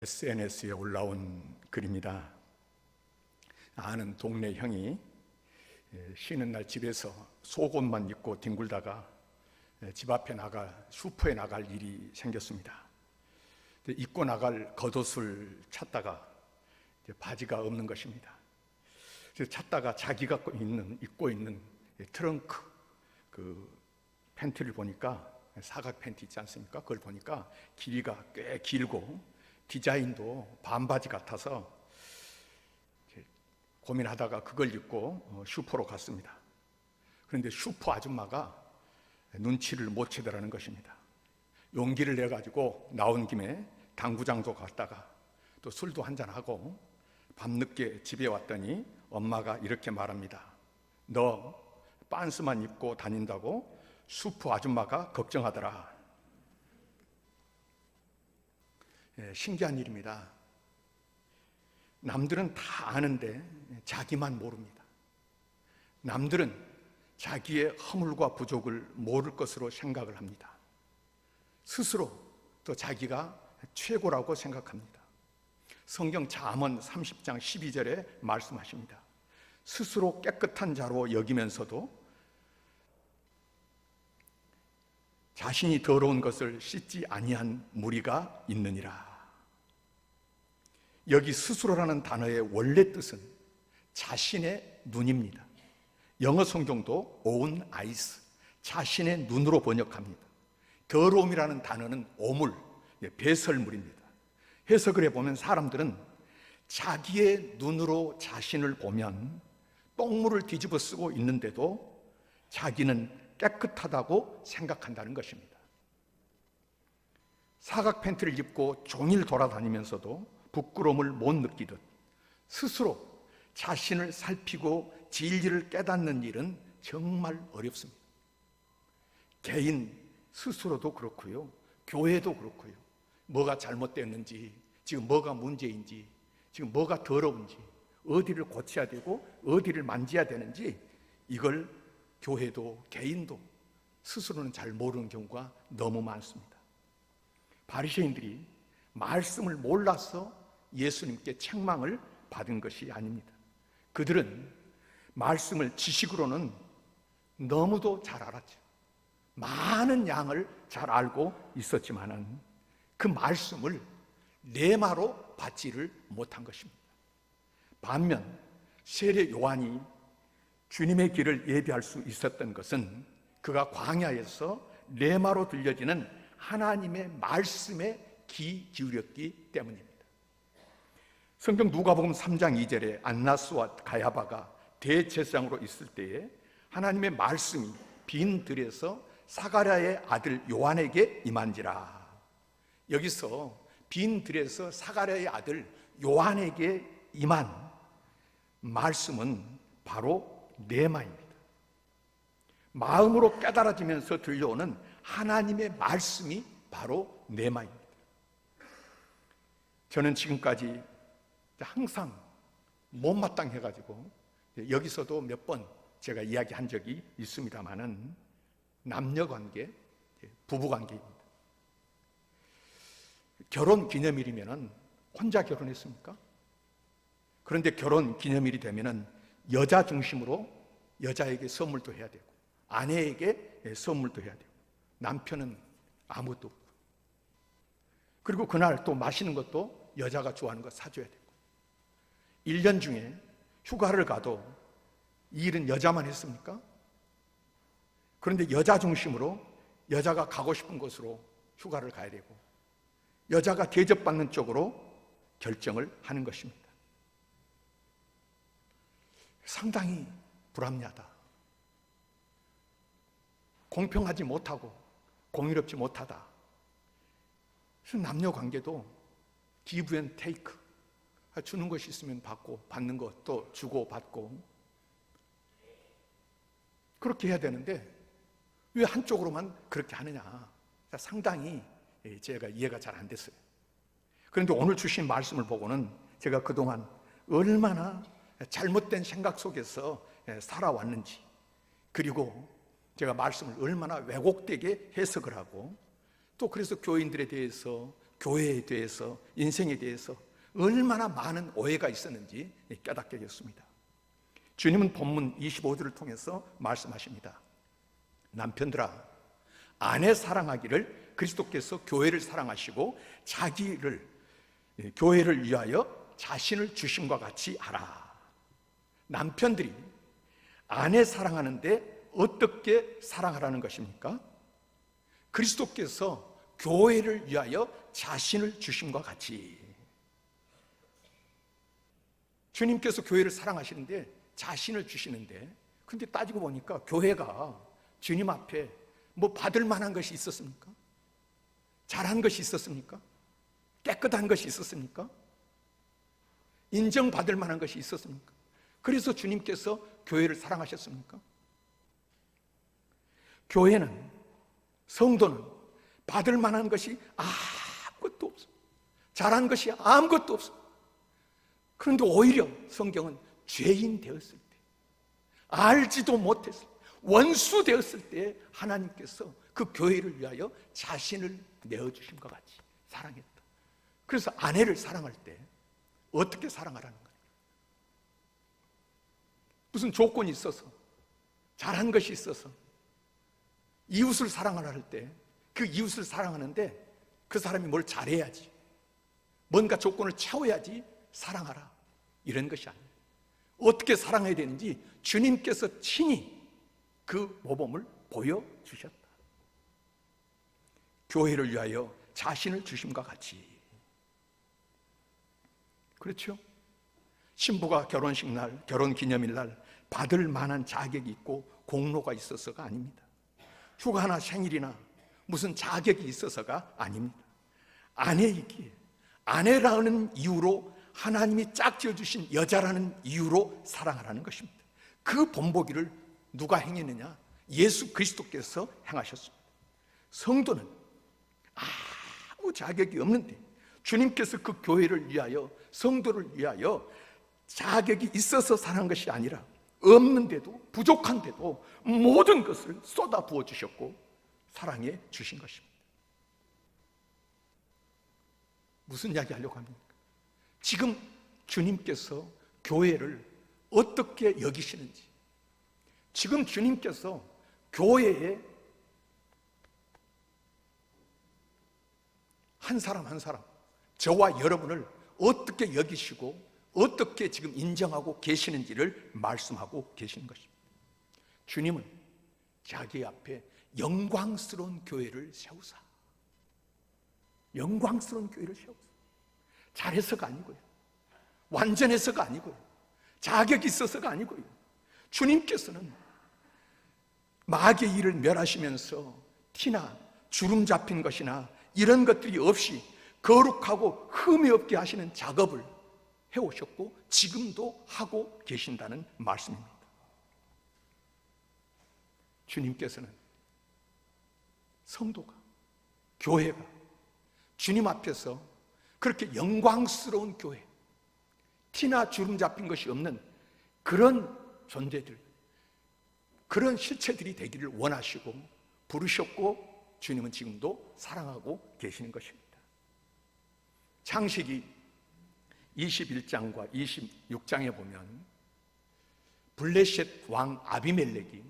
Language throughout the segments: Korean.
SNS에 올라온 글입니다. 아는 동네 형이 예, 쉬는 날 집에서 속옷만 입고 뒹굴다가 예, 집 앞에 나갈 슈퍼에 나갈 일이 생겼습니다. 입고 나갈 겉옷을 찾다가 바지가 없는 것입니다. 찾다가 자기가 있는 입고 있는 이 트렁크 그 팬티를 보니까 사각 팬티 있지 않습니까? 그걸 보니까 길이가 꽤 길고 디자인도 반바지 같아서 고민하다가 그걸 입고 어, 슈퍼로 갔습니다. 그런데 슈퍼 아줌마가 눈치를 못 채더라는 것입니다. 용기를 내 가지고 나온 김에 당구장도 갔다가 또 술도 한잔 하고 밤늦게 집에 왔더니 엄마가 이렇게 말합니다. 너 빤스만 입고 다닌다고 슈퍼 아줌마가 걱정하더라. 예, 신기한 일입니다. 남들은 다 아는데 자기만 모릅니다. 남들은 자기의 허물과 부족을 모를 것으로 생각을 합니다. 스스로 또 자기가 최고라고 생각합니다. 성경 잠언 30장 12절에 말씀하십니다. 스스로 깨끗한 자로 여기면서도 자신이 더러운 것을 씻지 아니한 무리가 있느니라. 여기 스스로라는 단어의 원래 뜻은 자신의 눈입니다. 영어 성경도 own eyes, 자신의 눈으로 번역합니다. 더러움이라는 단어는 오물, 예, 배설물입니다. 해석을 해보면 사람들은 자기의 눈으로 자신을 보면 똥물을 뒤집어 쓰고 있는데도 자기는 깨끗하다고 생각한다는 것입니다. 사각 팬티를 입고 종일 돌아다니면서도 부끄러움을 못 느끼듯 스스로 자신을 살피고 진리를 깨닫는 일은 정말 어렵습니다. 개인 스스로도 그렇고요. 교회도 그렇고요. 뭐가 잘못됐는지, 지금 뭐가 문제인지, 지금 뭐가 더러운지, 어디를 고쳐야 되고 어디를 만져야 되는지 이걸 교회도 개인도 스스로는 잘 모르는 경우가 너무 많습니다. 바리새인들이 말씀을 몰라서 예수님께 책망을 받은 것이 아닙니다. 그들은 말씀을 지식으로는 너무도 잘 알았죠. 많은 양을 잘 알고 있었지만은 그 말씀을 내마로 받지를 못한 것입니다. 반면 세례 요한이 주님의 길을 예비할 수 있었던 것은 그가 광야에서 레마로 들려지는 하나님의 말씀에 귀 기울였기 때문입니다. 성경 누가복음 3장 2절에 안나스와 가야바가 대제사장으로 있을 때에 하나님의 말씀이 빈 들에서 사가랴의 아들 요한에게 임한지라. 여기서 빈 들에서 사가랴의 아들 요한에게 임한 말씀은 바로 내마입니다. 마음으로 깨달아지면서 들려오는 하나님의 말씀이 바로 내마입니다. 저는 지금까지 항상 못마땅해가지고 여기서도 몇 번 제가 이야기한 적이 있습니다만은 남녀 관계, 부부 관계입니다. 결혼 기념일이면은 혼자 결혼했습니까? 그런데 결혼 기념일이 되면은 여자 중심으로 여자에게 선물도 해야 되고 아내에게 선물도 해야 되고 남편은 아무것도 없고 그리고 그날 또 마시는 것도 여자가 좋아하는 거 사줘야 되고 1년 중에 휴가를 가도 이 일은 여자만 했습니까? 그런데 여자 중심으로 여자가 가고 싶은 곳으로 휴가를 가야 되고 여자가 대접받는 쪽으로 결정을 하는 것입니다. 상당히 불합리하다. 공평하지 못하고 공의롭지 못하다. 남녀 관계도 기브 앤 테이크. 주는 것이 있으면 받고 받는 것도 주고 받고 그렇게 해야 되는데 왜 한쪽으로만 그렇게 하느냐? 상당히 제가 이해가 잘 안 됐어요. 그런데 오늘 주신 말씀을 보고는 제가 그동안 얼마나 잘못된 생각 속에서 살아왔는지 그리고 제가 말씀을 얼마나 왜곡되게 해석을 하고 또 그래서 교인들에 대해서 교회에 대해서 인생에 대해서 얼마나 많은 오해가 있었는지 깨닫게 됐습니다. 주님은 본문 25절을 통해서 말씀하십니다. 남편들아 아내 사랑하기를 그리스도께서 교회를 사랑하시고 자기를 예, 교회를 위하여 자신을 주심과 같이 하라. 남편들이 아내 사랑하는데 어떻게 사랑하라는 것입니까? 그리스도께서 교회를 위하여 자신을 주심과 같이 주님께서 교회를 사랑하시는데 자신을 주시는데 근데 따지고 보니까 교회가 주님 앞에 뭐 받을 만한 것이 있었습니까? 잘한 것이 있었습니까? 깨끗한 것이 있었습니까? 인정받을 만한 것이 있었습니까? 그래서 주님께서 교회를 사랑하셨습니까? 교회는 성도는 받을 만한 것이 아무것도 없어. 잘한 것이 아무것도 없어. 그런데 오히려 성경은 죄인 되었을 때, 알지도 못했을 때, 원수 되었을 때 하나님께서 그 교회를 위하여 자신을 내어주심과 같이 사랑했다. 그래서 아내를 사랑할 때 어떻게 사랑하라는 거예요? 무슨 조건이 있어서 잘한 것이 있어서 이웃을 사랑하라 할 때 그 이웃을 사랑하는데 그 사람이 뭘 잘해야지 뭔가 조건을 채워야지 사랑하라 이런 것이 아니에요. 어떻게 사랑해야 되는지 주님께서 친히 그 모범을 보여주셨다. 교회를 위하여 자신을 주심과 같이. 그렇죠? 신부가 결혼식 날, 결혼 기념일 날 받을 만한 자격이 있고 공로가 있어서가 아닙니다. 휴가나 생일이나 무슨 자격이 있어서가 아닙니다. 아내이기에 아내라는 이유로 하나님이 짝지어 주신 여자라는 이유로 사랑하라는 것입니다. 그 본보기를 누가 행했느냐? 예수 그리스도께서 행하셨습니다. 성도는 아무 자격이 없는데 주님께서 그 교회를 위하여 성도를 위하여 자격이 있어서 사는 것이 아니라 없는데도 부족한데도 모든 것을 쏟아 부어 주셨고 사랑해 주신 것입니다. 무슨 이야기 하려고 합니까? 지금 주님께서 교회를 어떻게 여기시는지, 지금 주님께서 교회에 한 사람 한 사람, 저와 여러분을 어떻게 여기시고 어떻게 지금 인정하고 계시는지를 말씀하고 계시는 것입니다. 주님은 자기 앞에 영광스러운 교회를 세우사. 영광스러운 교회를 세우사. 잘해서가 아니고요. 완전해서가 아니고요. 자격이 있어서가 아니고요. 주님께서는 마귀의 일을 멸하시면서 티나 주름 잡힌 것이나 이런 것들이 없이 거룩하고 흠이 없게 하시는 작업을 해오셨고 지금도 하고 계신다는 말씀입니다. 주님께서는 성도가, 교회가 주님 앞에서 그렇게 영광스러운 교회, 티나 주름 잡힌 것이 없는 그런 존재들, 그런 실체들이 되기를 원하시고 부르셨고 주님은 지금도 사랑하고 계시는 것입니다. 창식이 21장과 26장에 보면 블레셋 왕 아비멜렉이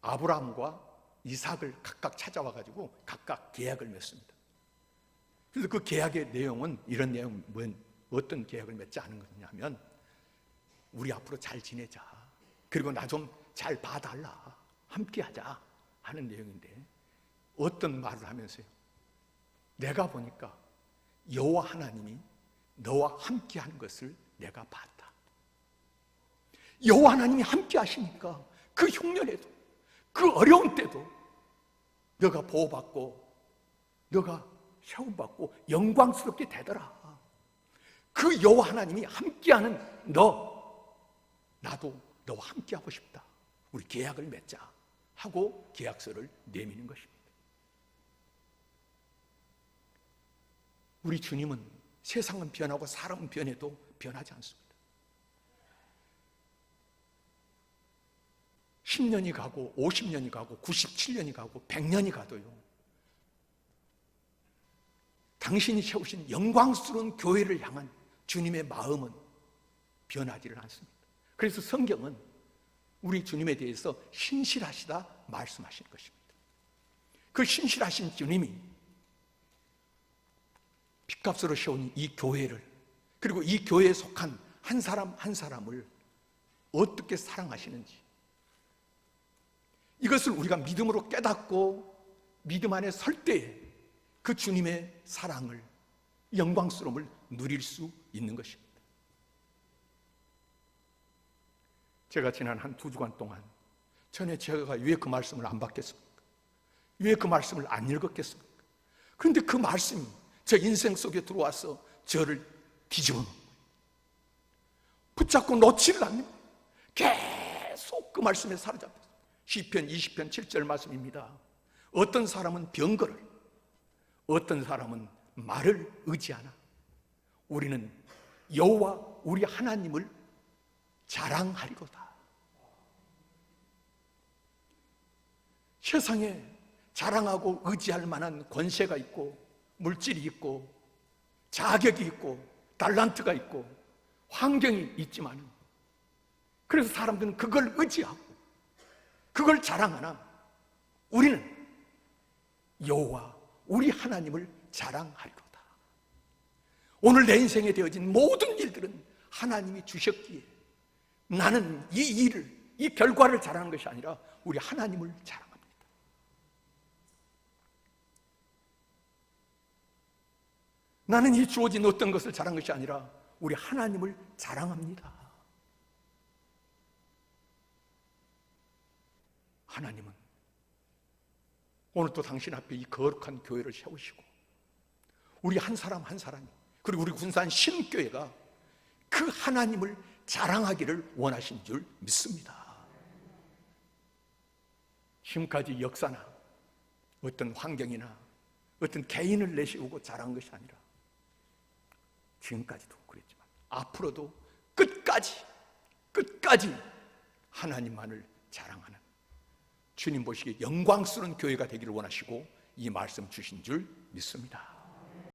아브라함과 이삭을 각각 찾아와 가지고 각각 계약을 맺습니다. 그래서 그 계약의 내용은 이런 내용, 뭐, 어떤 계약을 맺지 않은 거냐면 우리 앞으로 잘 지내자. 그리고 나 좀 잘 봐달라. 함께 하자. 하는 내용인데 어떤 말을 하면서요. 내가 보니까 여호와 하나님이 너와 함께 하는 것을 내가 봤다. 여호와 하나님이 함께 하시니까 그 흉년에도 그 어려운 때도 너가 보호받고 너가 샤움받고 영광스럽게 되더라. 그 여호와 하나님이 함께하는 너 나도 너와 함께하고 싶다. 우리 계약을 맺자 하고 계약서를 내미는 것입니다. 우리 주님은 세상은 변하고 사람은 변해도 변하지 않습니다. 10년이 가고 50년이 가고 97년이 가고 100년이 가도요. 당신이 세우신 영광스러운 교회를 향한 주님의 마음은 변하지를 않습니다. 그래서 성경은 우리 주님에 대해서 신실하시다 말씀하시는 것입니다. 그 신실하신 주님이 빚값으로 세운 이 교회를 그리고 이 교회에 속한 한 사람 한 사람을 어떻게 사랑하시는지 이것을 우리가 믿음으로 깨닫고 믿음 안에 설 때에 그 주님의 사랑을 영광스러움을 누릴 수 있는 것입니다. 제가 지난 한 두 주간 동안 전에 제가 왜 그 말씀을 안 받겠습니까? 왜 그 말씀을 안 읽었겠습니까? 그런데 그 말씀이 제 인생 속에 들어와서 저를 뒤집어 놓은. 붙잡고 놓지를 않는. 계속 그 말씀에 사로잡혔어요. 시편 20편 7절 말씀입니다. 어떤 사람은 병거를, 어떤 사람은 말을 의지하나. 우리는 여호와 우리 하나님을 자랑하리로다. 세상에 자랑하고 의지할 만한 권세가 있고 물질이 있고 자격이 있고 달란트가 있고 환경이 있지만 그래서 사람들은 그걸 의지하고 그걸 자랑하나 우리는 여호와 우리 하나님을 자랑하리로다. 오늘 내 인생에 되어진 모든 일들은 하나님이 주셨기에 나는 이 일을 이 결과를 자랑하는 것이 아니라 우리 하나님을 자랑합니다. 나는 이 주어진 어떤 것을 자랑한 것이 아니라 우리 하나님을 자랑합니다. 하나님은 오늘 또 당신 앞에 이 거룩한 교회를 세우시고 우리 한 사람 한 사람이 그리고 우리 군산 신교회가 그 하나님을 자랑하기를 원하신 줄 믿습니다. 지금까지 역사나 어떤 환경이나 어떤 개인을 내세우고 자랑한 것이 아니라 지금까지도 그랬지만 앞으로도 끝까지 끝까지 하나님만을 자랑하는 주님 보시기에 영광스러운 교회가 되기를 원하시고 이 말씀 주신 줄 믿습니다.